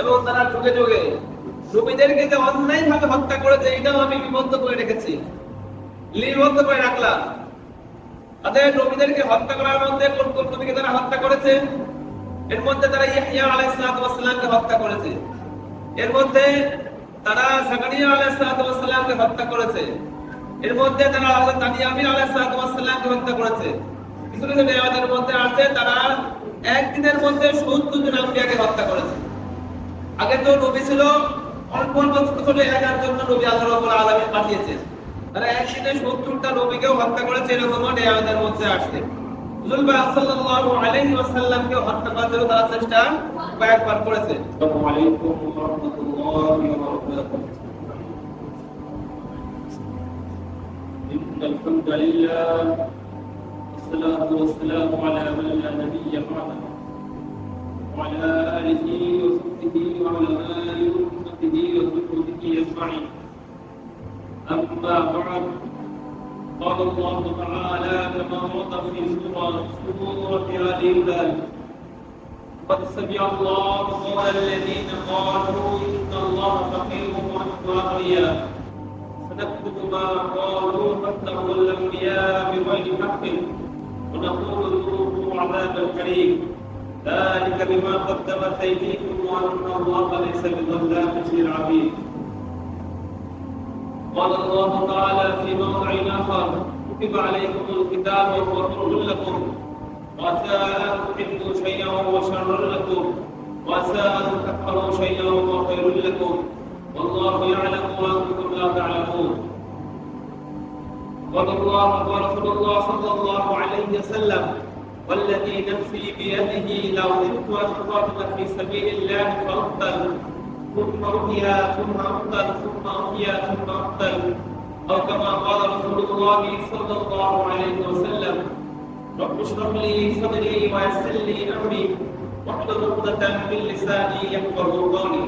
এবং তারা যুগে যুগে নবীদেরকে যে অন্যায়ভাবে হত্যা করেছে, এটাও আমি বিবদ্ধ করে রেখেছি। লিপিবদ্ধ করে রাখলাম। তাদের নবীদেরকে হত্যা করার মধ্যে কোন কোন নবীকে তারা হত্যা করেছে? এর মধ্যে তারা ইয়াহইয়া আলাইহিস হত্যা করেছে। এর মধ্যে তারা জাকারিয়া আলাইহিস হত্যা করেছে। এর মধ্যে তারা হযরত তানিয়ামিন আলাইহিস সালামকে হত্যা করেছে। কিছু কিছু রেওয়াজের মধ্যে আছে, তারা একদিনের মধ্যে 70 জন আম্বিয়াকে হত্যা করেছে আগে তো নবী ছিল অল্প অল্প ছোট ছোট এলাকার জন্য নবী আল্লাহ রাব্বুল আলামিন পাঠিয়েছেন তারা একদিনে 70টা নবীকেও হত্যা করেছে এরকম রেওয়াজের মধ্যে আসছে হুজুর পাক সাল্লাল্লাহু আলাইহি ওয়াসাল্লামকে হত্যা করার জন্য তারা চেষ্টা কয়েকবার করেছে السلام عليكم ورحمة الله وبركاته إن الحمد لله والصلاة والسلام على من لا نبي بعده. وعلى آله وصحبه وعلى آل أمته وصحبه أجمعين. أما بعد قال الله تعالى كما ورد في سورة سورة آل عمران. قد سمع الله قول الذين قالوا إن الله فقير ونحن أغنياء سنكتب ما قالوا قتلوا الأنبياء بغير حق. ونقول ذوقوا عذاب الحريق ذلك بما قدمت أيديكم وأن الله ليس بظلام للعبيد قال الله تعالى في موضع آخر كتب عليكم الكتاب وهو لكم. وعسى أن تحبوا شيئا وشر لكم. وعسى أن تكفروا شيئا وهو خير لكم. والله يعلم وأنتم لا تعلمون. قال الله ورسول الله صلى الله عليه وسلم والذي نفسي بيده لو كنت أقاتل في سبيل الله فأقتل. ثم أحيا ثم أقتل ثم أحيا ثم أقتل. أو كما قال رسول الله صلى الله عليه وسلم رب اشرح لي صدري ويسر لي أمري واحلل عقدة من لساني يفقه قولي.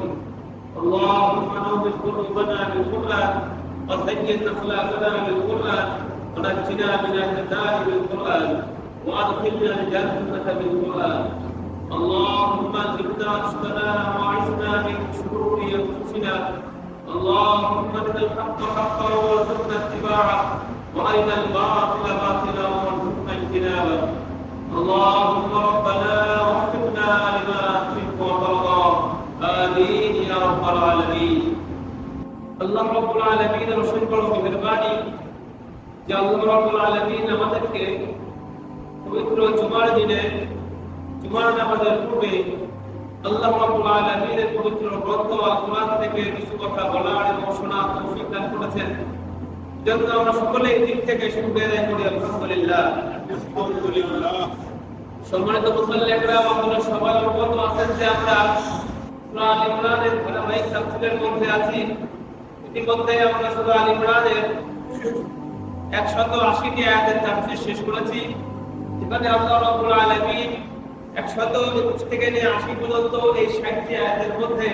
اللهم نور قلوبنا بالقرآن. وزين اخلاقنا بالقرآن ونجنا من النار بالقرآن وأدخلنا الجنة بالقرآن. اللهم زدنا رشدنا وعزنا من شرور أنفسنا. اللهم أرنا الحق حقا وارزقنا اتباعه وأرنا الباطل باطلا وارزقنا اجتنابه. اللهم ربنا وفقنا لما تحب وترضى. آمين يا رب العالمين. আল্লাহ রব্বুল আলামিনের বড় মেহেরবানি যে আল্লাহ রব্বুল আলামিন আমাদেরকে পবিত্র জুমার দিনে জুমার নামাজের পূর্বে আল্লাহ রাব্বুল আলামিনের পবিত্র গ্রন্থ আল কোরআন থেকে কিছু কথা বলার এবং শোনার তৌফিক দান করেছেন। জন্য আমরা সকলে দিক থেকে শুক্রিয়া আদায় করি আলহামদুলিল্লাহ। আলহামদুলিল্লাহ। সম্মানিত মুসল্লি একরাম আপনারা সবাই অবগত আছেন যে আমরা সূরা আল ইমরানের ধারাবাহিক তাফসীরের মধ্যে আছি। ইতিমধ্যে আমরা সূরা আল ইমরানের 180টি আয়াতের তাফসীর শেষ করেছি। এখানে আল্লাহ রাব্বুল আলামিন 120 থেকে নিয়ে 80 পর্যন্ত এই 60টি আয়াতের মধ্যে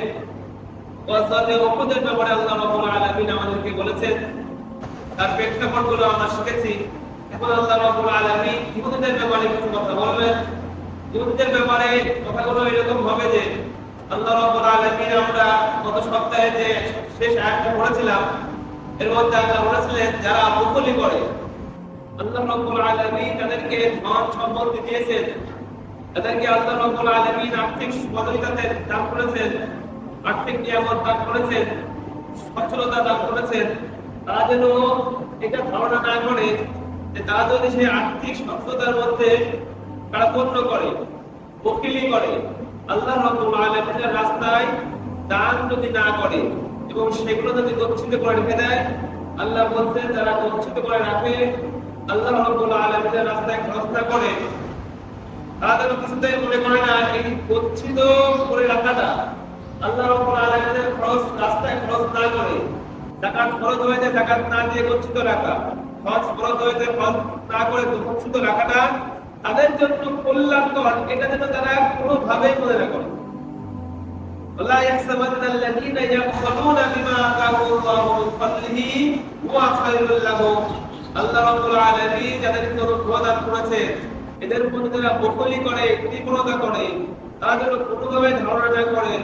ওয়াসাদের উহুদের ব্যাপারে আল্লাহ রাব্বুল আলামিন আমাদেরকে বলেছেন। তার প্রেক্ষাপটগুলো আমরা শিখেছি। এখন আল্লাহ রাব্বুল আলামিন ইহুদিদের ব্যাপারে কিছু কথা বলবেন। ইহুদিদের ব্যাপারে কথাগুলো এরকম হবে যে, আল্লাহ রাব্বুল আলামিন আমরা গত সপ্তাহে যে শেষ আয়াতটা পড়েছিলাম। এর মধ্যে আল্লাহ বলেছিলেন, যারা মুখলি করে, আল্লাহ রাব্বুল আলামিন তাদেরকে ধন সম্পদ দিয়েছেন। তাদেরকে আল্লাহ রাব্বুল আলামিন আর্থিক সহযোগিতাতে দান করেছেন। আর্থিক নিয়ামত দান করেছেন সচ্ছলতা দান করেছেন। তারা যেন এটা ধারণা না করে যে তারা যদি সেই আর্থিক সচ্ছলতার মধ্যে তারা পূর্ণ করে বকিলি করে, আল্লাহ রাব্বুল আলামিনের রাস্তায় দান যদি না করে এবং সেগুলো যদি গচ্ছিত করে রেখে দেয় আল্লাহ বলছেন যারা গচ্ছিত করে রাখে, আল্লাহ রাব্বুল আলামিনের রাস্তায় খরচ করে। তারা কিছুতেই মনে করে না, এই করে রাখাটা আল্লাহ রাব্বুল আলামিনের খরচ, রাস্তায় খরচ না করে। জাকাত খরচ জাকাত না দিয়ে গচ্ছিত রাখা। হজ খরচ হয়েছে হজ না করে গচ্ছিত রাখাটা তাদের জন্য কল্যাণকর। এটা যেন তারা কোনোভাবেই মনে না ولا يحسبن الذين يبخلون بما آتاهم الله من فضله هو خير لهم আল্লাহ রাব্বুল আলামিন যাদেরকে অনুগ্রহ দান করেছে এদের মধ্যে যারা বকলি করে কৃপণতা করে তারা যেন কোনোভাবে ধারণা না করে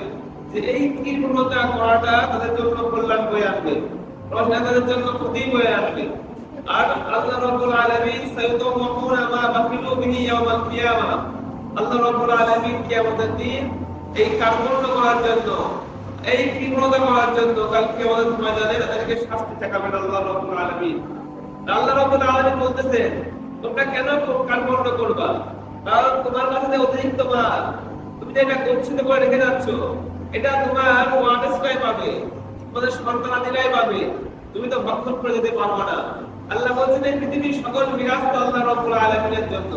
যে এই কৃপণতা করাটা তাদের জন্য কল্যাণ বয়ে আনবে বরং সেটা তাদের জন্য ক্ষতি বয়ে আনবে আর আল্লাহ রাব্বুল আলামিন সাইয়্যিদুহুম মা বাকিলু বিহি ইয়াউমাল কিয়ামা আল্লাহ রাব্বুল আলামিন কিয়ামতের দিন এই কার্পণ্য করার জন্য, এই কৃপণতা করার জন্য কাল কিয়ামতের ময়দানে তাদেরকে শাস্তি দেখাবেন আল্লাহ রাব্বুল আলামিন। আল্লাহ রাব্বুল আলামিন বলতেছেন তোমরা কেন কার্পণ্য করবা? কারণ তোমার কাছে অতিরিক্ত মাল, তুমি যে এটা গচ্ছিত করে রেখে যাচ্ছ, এটা তোমার ওয়ারেসরাই পাবে, তোমাদের সন্তানাদিরাই পাবে, তুমি তো ভক্ষণ করে যেতে পারবে না। আল্লাহ বলছেন, এই পৃথিবীর সকল বিরাজ তো আল্লাহ রাব্বুল আলামিনের জন্য,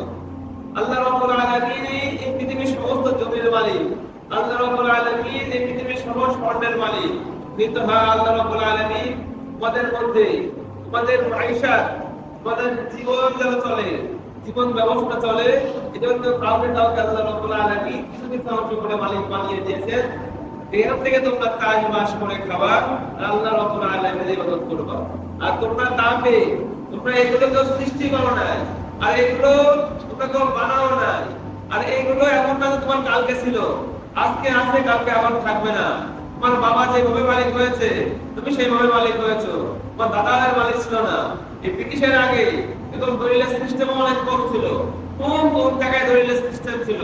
আল্লাহ রাব্বুল আলামিন এই পৃথিবীর সমস্ত জমির মালিক আল্লাহ রাব্বুল আলামিন এই পৃথিবীর সমস্ত স্বর্ণের মালিক। কিন্তু হ্যাঁ আল্লাহ রাব্বুল আলামিন তোমাদের মধ্যে, তোমাদের মাইশাত তোমাদের জীবন যারা চলে, জীবন ব্যবস্থা চলে, এজন্য কাউকে কাউকে আল্লাহ রাব্বুল আলামিন কিছু কিছু অংশ করে মালিক বানিয়ে দিয়েছেন। এখান থেকে তোমরা কাজ বাস করে খাবা আর আল্লাহ রাব্বুল আলামিনের ইবাদত করবা। আর তোমরা দামে, তোমরা এগুলো তো সৃষ্টি করো না আর এগুলো তোমরা কেউ বানাও না আর এইগুলো এমন না তোমার কালকে ছিল। আজকে আছে কালকে আবার থাকবে না। তোমার বাবা যেভাবে মালিক হয়েছে, তুমি সেইভাবে মালিক হয়েছো। তোমার দাদার মালিক ছিল না। এই ব্রিটিশের আগে একদম দলিলের সিস্টেম অনেক কম ছিল। কোন কোন জায়গায় দলিলের সিস্টেম ছিল।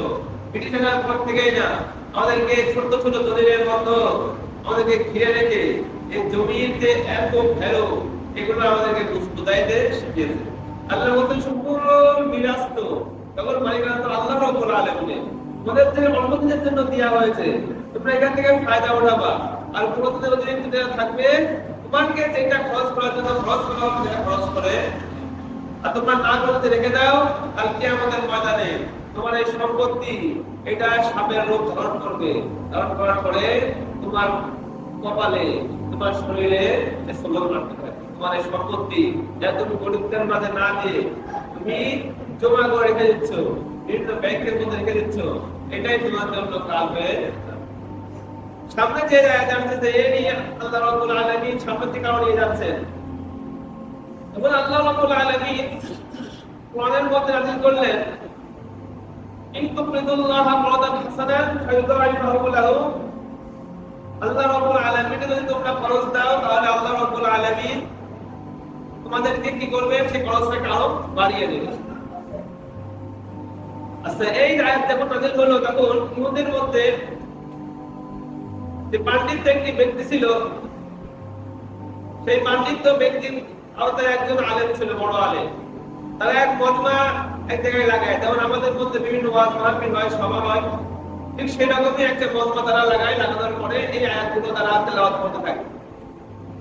ব্রিটিশের পর থেকেই না। আমাদেরকে ছোট ছোট দলিলের মতো আমাদেরকে ঘিরে রেখে এই জমির যে এত ভ্যালু, এগুলো আমাদেরকে বুঝাইতে শিখিয়েছে। আল্লাহ বলতেন সম্পূর্ণ মিরাজ তো তখন মালিকানা তো আল্লাহ রব্বুল আলামিনের। তোমাদের থেকে অল্প জন্য দেওয়া হয়েছে। তোমরা এখান থেকে ফায়দা উঠাবা। আর পুরোদের অতিরিক্ত যারা থাকবে, তোমাকে যেটা খরচ করার জন্য খরচ করা হবে, সেটা খরচ করে। আর তোমরা না করতে রেখে দাও কালকে আমাদের ময়দানে তোমার এই সম্পত্তি, এটা সাপের রূপ ধারণ করবে। ধারণ করার পরে তোমার কপালে, তোমার শরীরে সবল মারতে হবে তোমার এই সম্পত্তি, যা তুমি গরিবদের মাঝে না দিয়ে তুমি জমা করে রেখে দিচ্ছ, বিভিন্ন ব্যাংকের মধ্যে রেখে দিচ্ছ। এটাই তোমার জন্য সামনে যে এই নিয়ে আল্লাহ আলামিন যাচ্ছেন। এবং আল্লাহ আলামিন কোরআনের মধ্যে নাযিল করলেন, ইন তুকরিদুল্লাহ হাসানান ফায়ুদাইফাহু লাহু। আল্লাহ আলামিন যদি তোমরা খরচ দাও, তাহলে আল্লাহ রাব্বুল আলামিন তোমাদেরকে কি করবে? সেই খরচটাকে আরও বাড়িয়ে দেবে। আচ্ছা এই হলো তখন মধ্যে যে একটি ব্যক্তি ছিল, সেই ব্যক্তির আওতায় একজন আলেম ছিল, বড় আলেম। তারা এক মজমা এক জায়গায় লাগায়, যেমন আমাদের মধ্যে বিভিন্ন ওয়াজ মাহফিল হয়, সভা হয়, ঠিক সেরকমই একটা মজমা তারা লাগায়, লাগানোর পরে এই আয়াতগুলো তারা তেলাওয়াত করতে থাকে।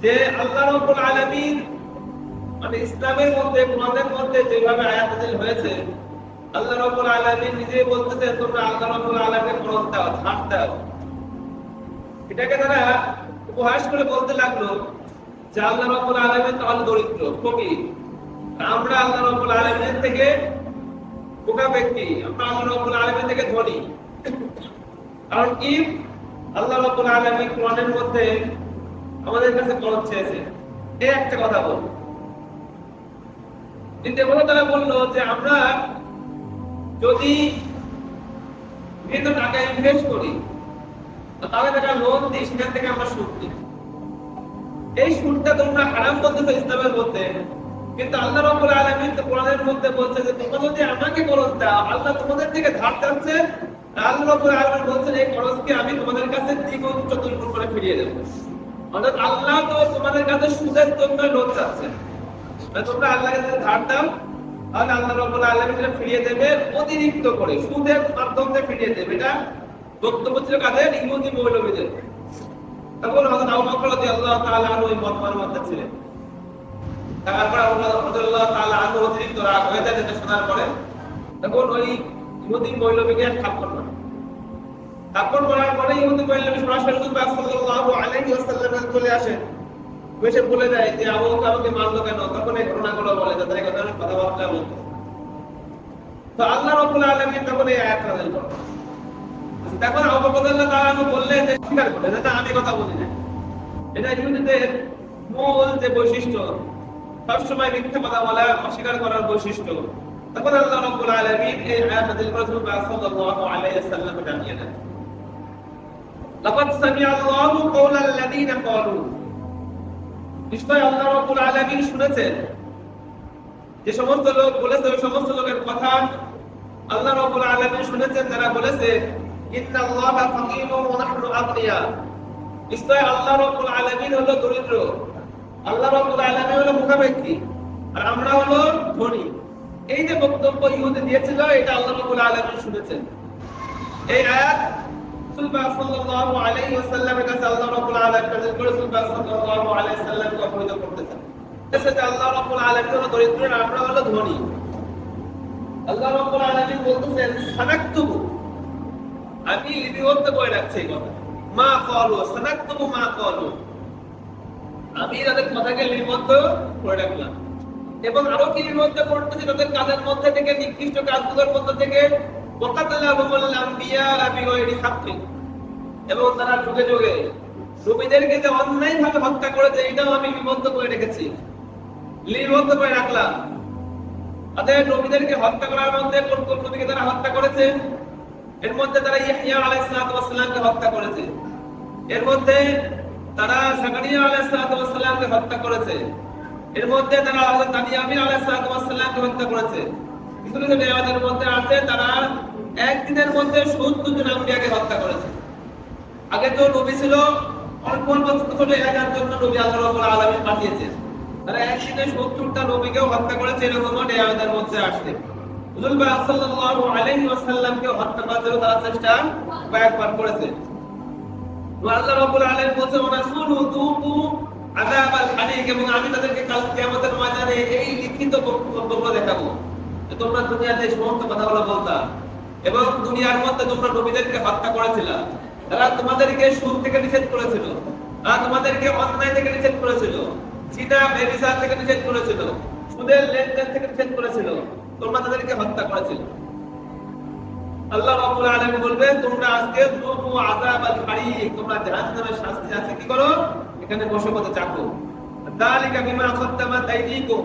যে আল্লাহ রাব্বুল মানে ইসলামের মধ্যে, কোরআনের মধ্যে যেভাবে আয়াত হয়েছে আল্লাহ রাব্বুল আলামিন নিজেই বলতেছেন, তোমরা আল্লাহ রাব্বুল আলামিনের খরচ দাও ধার দাও। এটাকে তারা উপহাস করে বলতে লাগল যে আল্লাহ রাব্বুল আলামিন তাহলে দরিদ্র, ফকির। আমরা আল্লাহ রাব্বুল আলামিনের থেকে বোকা ব্যক্তি, আমরা আল্লাহ রাব্বুল আলামিন থেকে ধনী। কারণ কি? আল্লাহ রাব্বুল আলামিন কোরআনের মধ্যে আমাদের কাছে খরচ চেয়েছে। এই একটা কথা বল। দ্বিতীয় কথা তারা বলল যে আমরা যদি টাকা ইনভেস্ট করি তাহলে টাকা লোন দিই সেখান থেকে আমরা সুদ দিই। এই সুদটা তোমরা হারাম বলতেছো ইসলামের মধ্যে, কিন্তু আল্লাহ তো কোরআনের মধ্যে বলছে যে, তোমরা যদি আমাকে দাও, আল্লাহ তোমাদের থেকে ধার চাচ্ছে আল্লাহ বলছেন এই আমি তোমাদের কাছে দ্বিগুণ, চতুর্গুণ করে ফিরিয়ে অর্থাৎ আল্লাহ তো তোমাদের কাছে সুদের লোন চাচ্ছে তোমরা আল্লাহর ধার দাও তাহলে আল্লাহ রাব্বুল আলামিন সেটা ফিরিয়ে দেবে, অতিরিক্ত করে, সুদের মাধ্যমে ফিরিয়ে দেবে। এটা বক্তব্য ছিল কাদের? মৌলবীদের। তখন হযরত আবু বকর রাদিয়াল্লাহু তাআলা আনহু ওই মধ্যে ছিলেন। তারপর আবু রাদিয়াল্লাহু তাআলা আনহু অতিরিক্ত রাগ হয়ে যায়, যেটা শোনার পরে তখন ওই ইহুদি মৌলবীকে থাপ্পড় মারে। থাপ্পড় পরে ইহুদি মৌলবী সরাসরি রাসূল সাল্লাল্লাহু আলাইহি ওয়াসাল্লামের চলে আসে এসে বলে দেয় যে, আবু আমাকে মারলো কেন? তখন এই ঘটনাগুলো বলে যে তাই কথা কথাবার্তা বলতো তো আল্লাহ রাব্বুল আলামিন তখন এই আয়াত নাযিল করেন। তখন রাদিয়াল্লাহু তাআলা বললেন যে, স্বীকার করে যে না আমি কথা বলি না এটা ইহুদিদের মূল যে বৈশিষ্ট্য। সবসময় মিথ্যা কথা বলা, অস্বীকার করার বৈশিষ্ট্য। তখন আল্লাহ রাব্বুল আলামিন এই আয়াত নাযিল করে রাসূল সাল্লাল্লাহু আলাইহি ওয়াসাল্লাম জানিয়ে দেন। লাকাদ সামি'a আল্লাহু কওলাল ক্বালু নিশ্চয় আল্লাহ রাব্বুল আলামিন শুনেছেন। যে সমস্ত লোক বলেছে, ওই সমস্ত লোকের কথা আল্লাহ রাব্বুল আলামিন শুনেছেন, যারা বলেছে, ইন্নাল্লাহা ফাকীরুন ওয়া নাহনু আগনিয়া। নিশ্চয় আল্লাহ রাব্বুল আলামিন হলো দরিদ্র। আল্লাহ রাব্বুল আলামিন হলো মুখাপেক্ষী। আর আমরা হলো ধনী। এই যে বক্তব্য ইহুদি দিয়েছিল, এটা আল্লাহ রাব্বুল আলামিন শুনেছেন। এই আয়াত আমি লিপিবদ্ধ করে রাখছি মা মা আমি তাদের কথাকে লিপিবদ্ধ করে রাখলাম। এবং আরও কি লিপিবদ্ধ করতেছি? তাদের কাজের মধ্যে থেকে, নির্দিষ্ট কাজগুলোর মধ্যে থেকে এবং তারা যুগে যুগে নবীদেরকে যে অন্যায়ভাবে হত্যা করেছে, এটাও আমি লিপিবদ্ধ করে রেখেছি। লিপিবদ্ধ করে রাখলাম। তাদের নবীদেরকে হত্যা করার মধ্যে কোন কোন নবীকে তারা হত্যা করেছে? এর মধ্যে তারা ইয়াহইয়া আলাইহিস সালাতু হত্যা করেছে। এর মধ্যে তারা জাকারিয়া আলাইহিস সালাতু ওয়াস সালামকে হত্যা করেছে। এর মধ্যে তারা হযরত দানিয়ামিন আলাইহিস সালামকে হত্যা করেছে। কিছু কিছু রিওয়ায়াতের মধ্যে আছে, তারা একদিনের মধ্যে 70 জন আম্বিয়াকে হত্যা করেছে। আগে তো নবী ছিল এলাকার জন্য নবী আল্লাহ পাঠিয়েছেন তারা একদিনে 70টা নবীকেও হত্যা করেছে মধ্যে আসছে। এই লিখিত দেখাবো। তোমরা দুনিয়াতে সমস্ত কথাগুলো বলতা। এবং দুনিয়ার মধ্যে তোমরা নবীদেরকে হত্যা করেছিল। তারা তোমাদেরকে সুদ থেকে নিষেধ করেছিল। তারা তোমাদেরকে অন্যায় থেকে নিষেধ করেছিল। সিনা বেবিচার থেকে নিষেধ করেছিল। সুদের লেনদেন থেকে নিষেধ করেছিল। তোমরা তাদেরকে হত্যা করেছিল। আল্লাহ রাব্বুল আলামিন বলবে, তোমরা আজকে আযাব আল হারিক তোমরা জাহান্নামের শাস্তি আছে। কি করো? এখানে বসে বসে চাকো দালিকা বিমা কদ্দামাত আইদিকুম।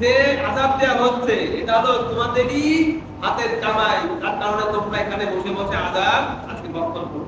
যে আজাব দেওয়া হচ্ছে, এটা হলো তোমাদেরই হাতের কামাই। তার কারণে তোমরা এখানে বসে বসে আজাব আজকে বর্তমান